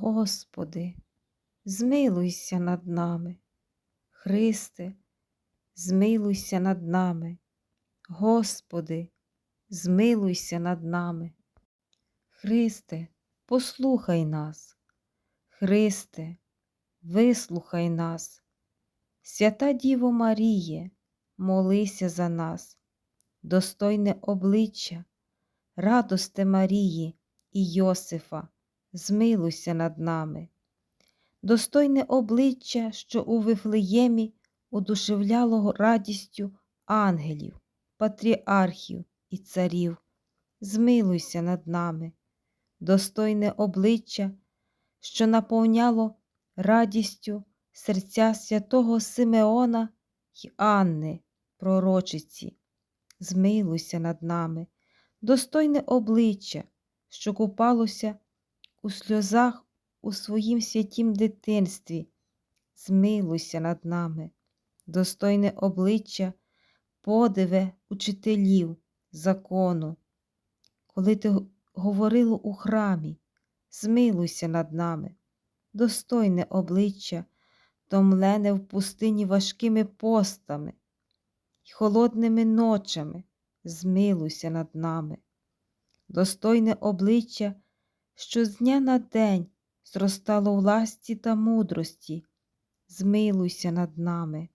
Господи, змилуйся над нами. Христе, змилуйся над нами. Господи, змилуйся над нами. Христе, послухай нас. Христе, вислухай нас. Свята Діво Маріє, молися за нас, достойне обличчя, радосте Марії і Йосифа, змилуйся над нами. Достойне обличчя, що у Вифлеємі удушевляло радістю ангелів, патріархів і царів, змилуйся над нами, достойне обличчя, що наповняло радістю серця святого Симеона й Анни, пророчиці, змилуйся над нами, достойне обличчя, що купалося у сльозах у своїм святім дитинстві, змилуйся над нами, достойне обличчя, подиве учителів, закону, коли ти говорило у храмі, змилуйся над нами, достойне обличчя, томлене в пустині важкими постами й холодними ночами, змилуйся над нами, достойне обличчя, що з дня на день зростало в ласті та мудрості, змилуйся над нами,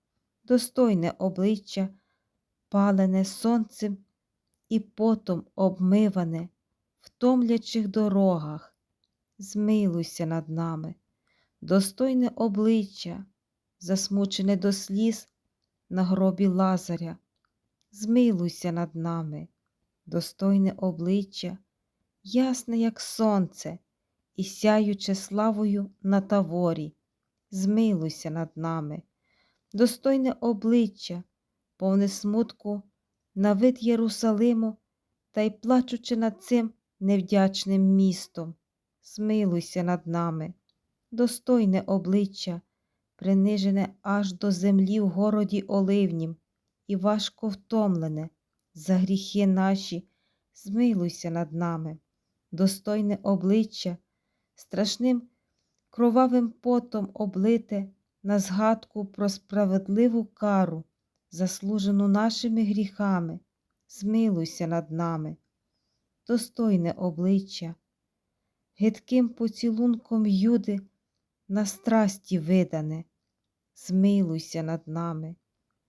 достойне обличчя, палене сонцем і потом обмиване в томлячих дорогах, змилуйся над нами, достойне обличчя, засмучене до сліз на гробі Лазаря, змилуйся над нами, достойне обличчя, ясне, як сонце, і сяюче славою на таворі, змилуйся над нами, достойне обличчя, повне смутку, на вид Єрусалиму, та й плачучи над цим невдячним містом, змилуйся над нами, достойне обличчя, принижене аж до землі в городі Оливнім, і важко втомлене за гріхи наші, змилуйся над нами, достойне обличчя, страшним кровавим потом облите на згадку про справедливу кару, заслужену нашими гріхами, змилуйся над нами, достойне обличчя, гидким поцілунком юди на страсті видане, змилуйся над нами,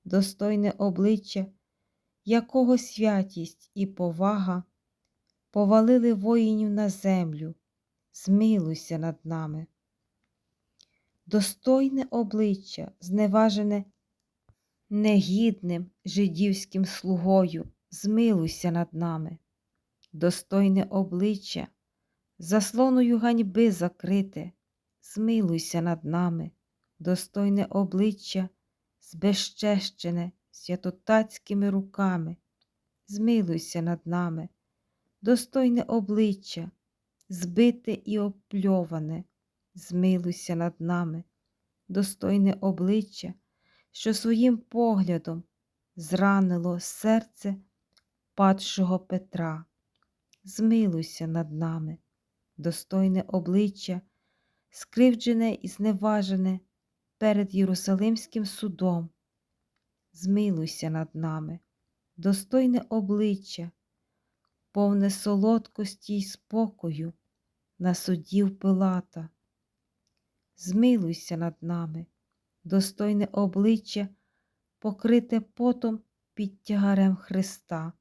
достойне обличчя, якого святість і повага повалили воїнів на землю, змилуйся над нами. Достойне обличчя, зневажене негідним жидівським слугою, змилуйся над нами, достойне обличчя, заслоною ганьби закрите, змилуйся над нами, достойне обличчя, збезчещене святотацькими руками, змилуйся над нами, достойне обличчя, збите і опльоване, змилуйся над нами, достойне обличчя, що своїм поглядом зранило серце падшого Петра. Змилуйся над нами, достойне обличчя, скривджене і зневажене перед Єрусалимським судом. Змилуйся над нами, достойне обличчя, повне солодкості й спокою на судів Пилата. Змилуйся над нами, достойне обличчя, покрите потом під тягарем Христа.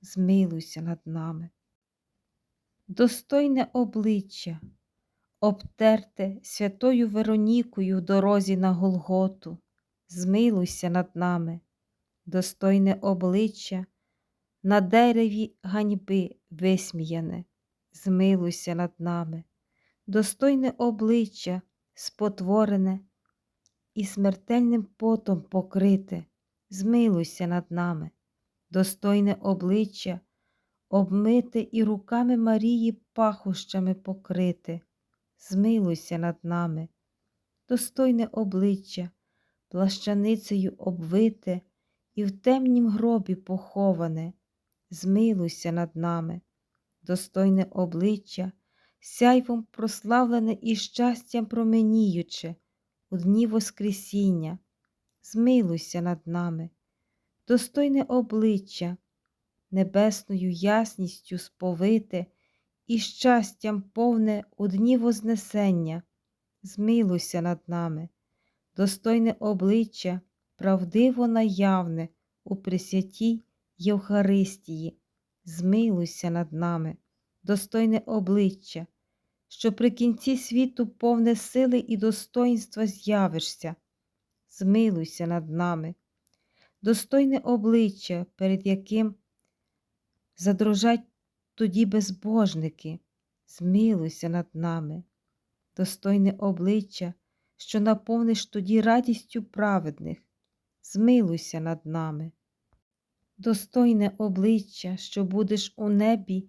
Змилуйся над нами, достойне обличчя, обтерте святою Веронікою в дорозі на Голготу, змилуйся над нами, достойне обличчя, на дереві ганьби висміяне, змилуйся над нами, достойне обличчя, спотворене і смертельним потом покрите, змилуйся над нами, достойне обличчя, обмите і руками Марії пахощами покрите, змилуйся над нами, достойне обличчя, плащаницею обвите і в темнім гробі поховане, змилуйся над нами, достойне обличчя, сяйвом прославлене і щастям променіюче, у дні Воскресіння, змилуйся над нами, достойне обличчя, небесною ясністю сповите і щастям повне у дні Вознесення, змилуйся над нами, достойне обличчя, правдиво наявне у пресвятій Євхаристії, змилуйся над нами, достойне обличчя, що при кінці світу повне сили і достоїнства з'явишся, змилуйся над нами, достойне обличчя, перед яким задрожать тоді безбожники, змилуйся над нами, достойне обличчя, що наповниш тоді радістю праведних, змилуйся над нами, достойне обличчя, що будеш у небі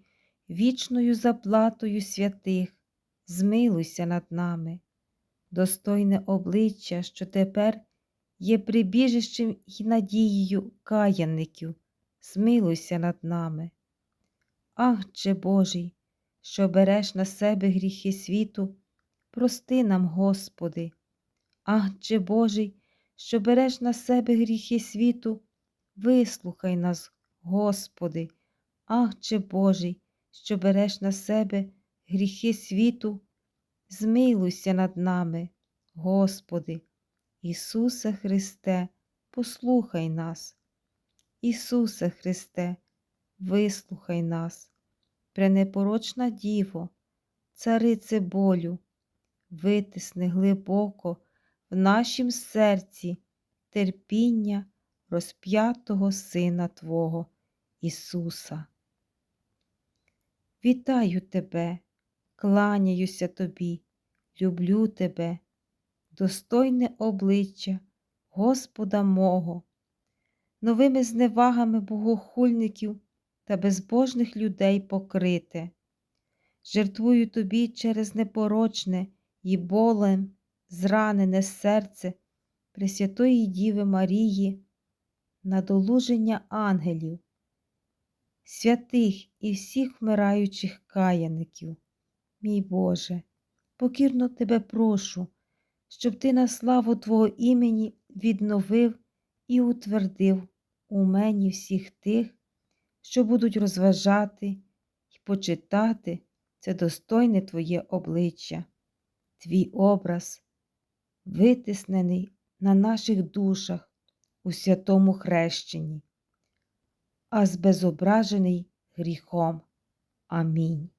вічною заплатою святих, змилуйся над нами, достойне обличчя, що тепер є прибіжищем і надією каянників, змилуйся над нами. Агче Божий, що береш на себе гріхи світу, прости нам, Господи. Агче Божий, що береш на себе гріхи світу, вислухай нас, Господи. Агче Божий, що береш на себе гріхи світу, змилуйся над нами, Господи. Ісусе Христе, послухай нас. Ісусе Христе, вислухай нас, пренепорочна Діво, царице болю, витисни глибоко в нашім серці терпіння розп'ятого Сина Твого Ісуса. Вітаю Тебе, кланяюся Тобі, люблю Тебе, достойне обличчя Господа мого, новими зневагами богохульників та безбожних людей покрите. Жертвую тобі через непорочне і болем зранене серце Пресвятої Діви Марії, надолуження ангелів, святих і всіх вмираючих каяників. Мій Боже, покірно тебе прошу, щоб ти на славу Твого імені відновив і утвердив у мені всіх тих, що будуть розважати і почитати це достойне Твоє обличчя, Твій образ, витиснений на наших душах у святому хрещенні, а збезображений гріхом. Амінь.